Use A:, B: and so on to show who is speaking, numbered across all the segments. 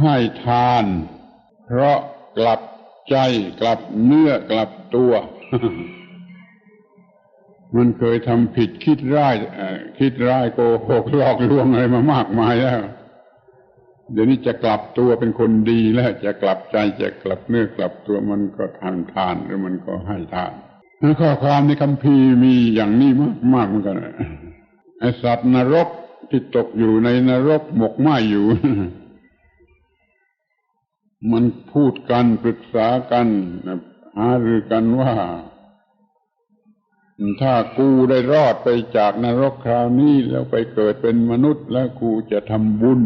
A: ให้ทาน เพราะกลับใจกลับเนื้อกลับตัว มันเคยทำผิดคิดร้ายคิดร้ายโกหกหลอกลวงอะไรมามากมายแล้วเดี๋ยวนี้จะกลับตัวเป็นคนดีแล้วจะกลับใจจะกลับเนื้อกลับตัวมันก็ทานทานหรือมันก็ให้ทานข้อความในคัมภีร์มีอย่างนี้มากมากเหมือนกันไอสัตว์นรกที่ตกอยู่ในนรกหมกไหมอยู่ มันพูดกันปรึกษากันหารือกันว่า ถ้ากูได้รอดไปจากนรกคราวนี้แล้วไปเกิดเป็นมนุษย์แล้วกูจะทำบุญ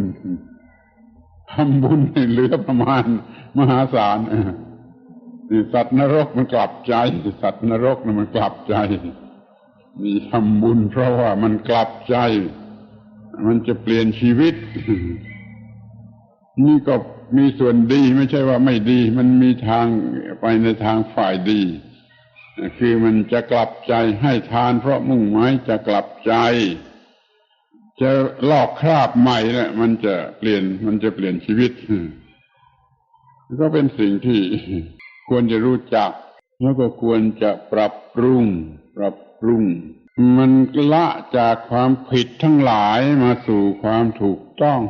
A: ทำบุญให้เหลือประมาณมหาศาลสัตว์นรกมันกลับใจ สัตว์นรกนะมันกลับใจมีทำบุญเพราะว่ามันกลับใจ มันจะเปลี่ยนชีวิต นี่ก็มีส่วนดีไม่ใช่ว่าไม่ดี มันมีทางไปในทางฝ่ายดี คือมันจะกลับใจให้ทาน เพราะมุ่งหมายจะกลับใจ จะลอกคราบใหม่นะมันจะเปลี่ยนมันจะเปลี่ยนชีวิต ก็เป็นสิ่งที่ควรจะรู้จัก แล้วก็ควรจะปรับปรุง ปรับปรุง มันละจากความผิดทั้งหลายมาสู่ความถูกต้อง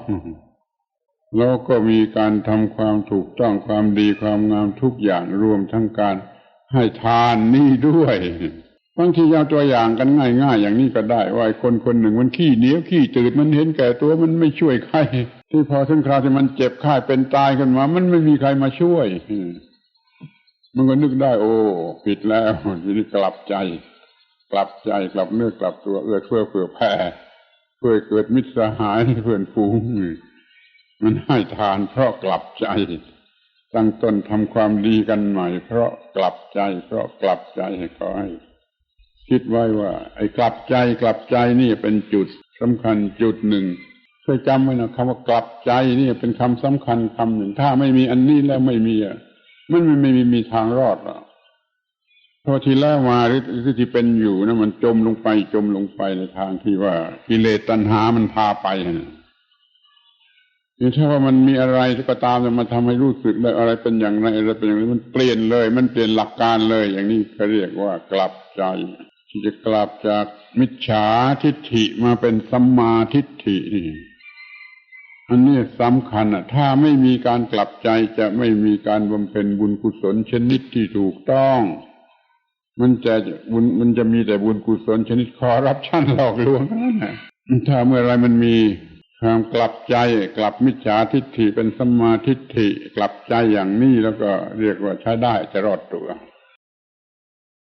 A: แล้วก็มีการทำความถูกต้องความดีความงามทุกอย่างรวมทั้งการให้ทานนี่ด้วยบางทีเอาตัวอย่างกันง่าย ๆ อย่างนี้ก็ได้ว่าคนคนหนึ่งมันขี้เหนียวขี้จืดมันเห็นแก่ตัวมันไม่ช่วยใครที่พอถึงคราวที่มันเจ็บไข้เป็นตายขึ้นมา มันไม่มีใครมาช่วยมันก็นึกได้ โอ้ผิดแล้วทีนี้กลับใจ กลับใจกลับเนื้อกลับตัวเอื้อเฟื้อเผื่อแผ่เพื่อเกิดมิตรสหายเพื่อนฝูง มันให้ทานเพราะกลับใจ ตั้งต้นทำความดีกันใหม่ เพราะกลับใจ เพราะกลับใจขอให้คิดไว้ว่า ไอ้กลับใจกลับใจนี่เป็นจุดสำคัญจุดหนึ่งเคยจำไว้นะคำว่ากลับใจนี่เป็นคำสำคัญคำหนึ่ง ถ้าไม่มีอันนี้แล้วไม่มีอะมันไม่ไม่มีมีทางรอดหรอกเพราะที่แล้วมาหรือที่เป็นอยู่นะมันจมลงไปจมลงไปในทางที่ว่ากิเลสตัณหามันพาไปนะ ถ้าว่ามันมีอะไรก็ตามจะมาทำให้รู้สึกได้อะไรเป็นอย่างไรอะไรเป็นอย่างนี้มันเปลี่ยนเลย มันเปลี่ยนหลักการเลย อย่างนี้เขาเรียกว่ากลับใจ ที่จะกลับจากมิจฉาทิฏฐิมาเป็นสัมมาทิฏฐินี่อันนี้สำคัญอะ ถ้าไม่มีการกลับใจจะไม่มีการบำเพ็ญบุญกุศลชนิดที่ถูกต้อง มันจะบุญมันจะมีแต่บุญกุศลชนิดคอรับชั่นหลอกลวงนั่นแหละถ้าเมื่อไรมันมี ความกลับใจกลับมิจฉาทิฏฐิเป็นสมมาทิฏฐิกลับใจอย่างนี้แล้วก็เรียกว่าใช้ได้จะรอดตัว